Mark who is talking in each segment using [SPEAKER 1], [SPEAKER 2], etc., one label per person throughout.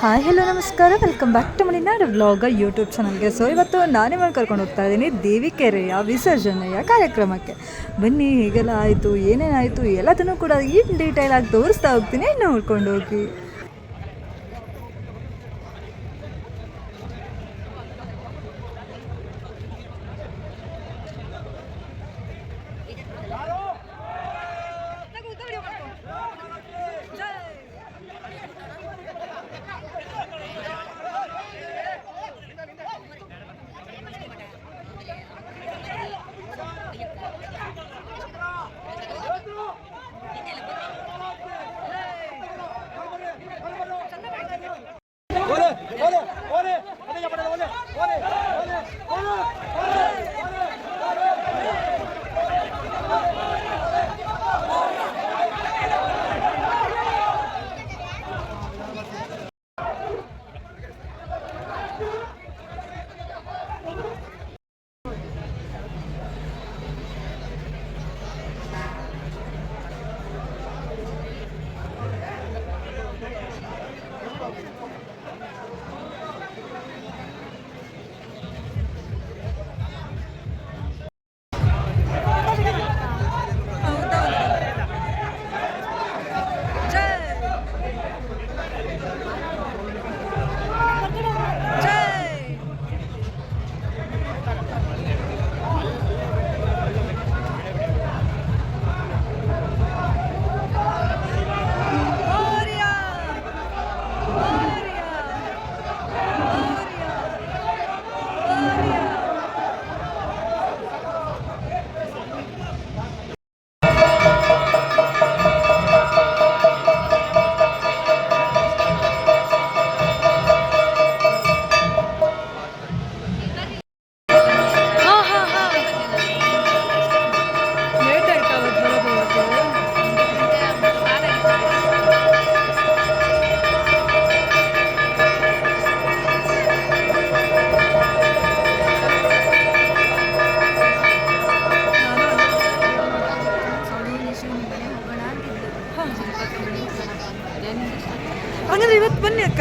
[SPEAKER 1] Hi hello ನಮಸ್ಕಾರ. Welcome back to Maninadu vlog YouTube ಚಾನಲ್ಗೆ so ಇವತ್ತು ನಾನೇ ಮಾಡಿ ಕರ್ಕೊಂಡು ಹೋಗ್ತಾ ಇದ್ದೀನಿ ದೇವಿಕೆರೆಯ ವಿಸರ್ಜನೆಯ ಕಾರ್ಯಕ್ರಮಕ್ಕೆ. ಬನ್ನಿ, ಹೇಗೆಲ್ಲ ಆಯಿತು, ಏನೇನಾಯಿತು, ಎಲ್ಲದನ್ನು ಕೂಡ ಈ ಡೀಟೇಲ್ ಆಗಿ ತೋರಿಸ್ತಾ ಹೋಗ್ತೀನಿ. ನೋಡ್ಕೊಂಡು ಹೋಗಿ. ಹಂಗಂದ್ರೆ ಇವತ್ತು ಬನ್ನಿ ಅಕ್ಕ.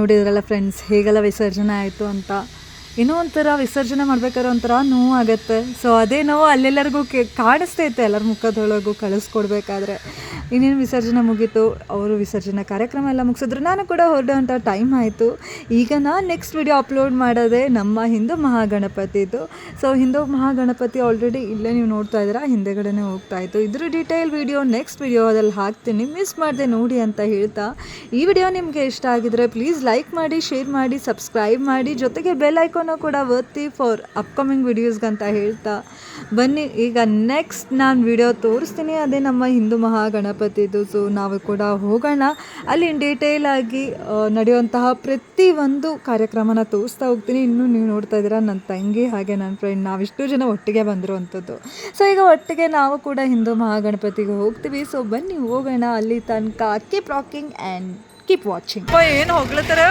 [SPEAKER 1] ನೋಡಿದ್ರಲ್ಲ ಫ್ರೆಂಡ್ಸ್ ಹೇಗೆಲ್ಲ ವಿಸರ್ಜನೆ ಆಯಿತು ಅಂತ. ಏನೋ ಒಂಥರ ವಿಸರ್ಜನೆ ಮಾಡ್ಬೇಕಾದ್ರೆ ಒಂಥರ ನೋವು ಆಗುತ್ತೆ. ಸೊ ಅದೇ ನೋವು ಅಲ್ಲೆಲ್ಲರಿಗೂ ಕೆ ಕಾಣಿಸ್ತೈತೆ ಎಲ್ಲರ ಮುಖದೊಳಗೂ ಕಳಿಸ್ಕೊಡ್ಬೇಕಾದ್ರೆ. ಇನ್ನೇನು ವಿಸರ್ಜನೆ ಮುಗೀತು, ಅವರು ವಿಸರ್ಜನೆ ಕಾರ್ಯಕ್ರಮ ಎಲ್ಲ ಮುಗಿಸಿದ್ರು. ನಾನು ಕೂಡ ಹೊರಡುವಂಥ ಟೈಮ್ ಆಯಿತು. ಈಗ ನಾನು ನೆಕ್ಸ್ಟ್ ವಿಡಿಯೋ ಅಪ್ಲೋಡ್ ಮಾಡೋದೇ ನಮ್ಮ ಹಿಂದೂ ಮಹಾಗಣಪತಿದು. ಸೊ ಹಿಂದೂ ಮಹಾಗಣಪತಿ ಆಲ್ರೆಡಿ ಇಲ್ಲೇ ನೀವು ನೋಡ್ತಾ ಇದ್ದೀರಾ, ಹಿಂದೆಗಡೆನೇ ಹೋಗ್ತಾ ಇತ್ತು. ಇದ್ರ ಡೀಟೇಲ್ ವಿಡಿಯೋ ನೆಕ್ಸ್ಟ್ ವಿಡಿಯೋದಲ್ಲಿ ಹಾಕ್ತೀನಿ. ಮಿಸ್ ಮಾಡಿದೆ ನೋಡಿ ಅಂತ ಹೇಳ್ತಾ. ಈ ವಿಡಿಯೋ ನಿಮಗೆ ಇಷ್ಟ ಆಗಿದ್ರೆ ಪ್ಲೀಸ್ ಲೈಕ್ ಮಾಡಿ ಶೇರ್ ಮಾಡಿ ಸಬ್ಸ್ಕ್ರೈಬ್ ಮಾಡಿ. ಜೊತೆಗೆ ಬೆಲ್ ಐಕೋನು ಕೂಡ ಒತ್ತಿ ಫಾರ್ ಅಪ್ಕಮಿಂಗ್ ವಿಡಿಯೋಸ್ಗಂತ ಹೇಳ್ತಾ. ಬನ್ನಿ, ಈಗ ನೆಕ್ಸ್ಟ್ ನಾನು ವಿಡಿಯೋ ತೋರಿಸ್ತೀನಿ. ಅದೇ ನಮ್ಮ ಹಿಂದೂ ಮಹಾಗಣಪತಿ. ಮಹಾಗಣಪತಿದು ಸೊ ನಾವು ಕೂಡ ಹೋಗೋಣ. ಅಲ್ಲಿ ಡೀಟೇಲ್ ಆಗಿ ನಡೆಯುವಂತಹ ನಡೆಯುವಂತಹ ಪ್ರತಿಯೊಂದು ಕಾರ್ಯಕ್ರಮನ ತೋರಿಸ್ತಾ ಹೋಗ್ತೀನಿ. ಇನ್ನೂ ನೀವು ನೋಡ್ತಾ ಇದ್ದೀರಾ ನನ್ನ ತಂಗಿ ಹಾಗೆ ನನ್ನ ಫ್ರೆಂಡ್ ನಾವಿಷ್ಟು ಜನ ಒಟ್ಟಿಗೆ ಬಂದಿರುವಂಥದ್ದು. ಸೊ ಈಗ ಒಟ್ಟಿಗೆ ನಾವು ಕೂಡ ಹಿಂದೂ ಮಹಾಗಣಪತಿಗೆ ಹೋಗ್ತೀವಿ. ಸೊ ಬನ್ನಿ, ಹೋಗೋಣ. ಅಲ್ಲಿ ತನಕ keep rocking and keep watching ಏನು ಹೋಗ್ಲತ್ತಾರೆ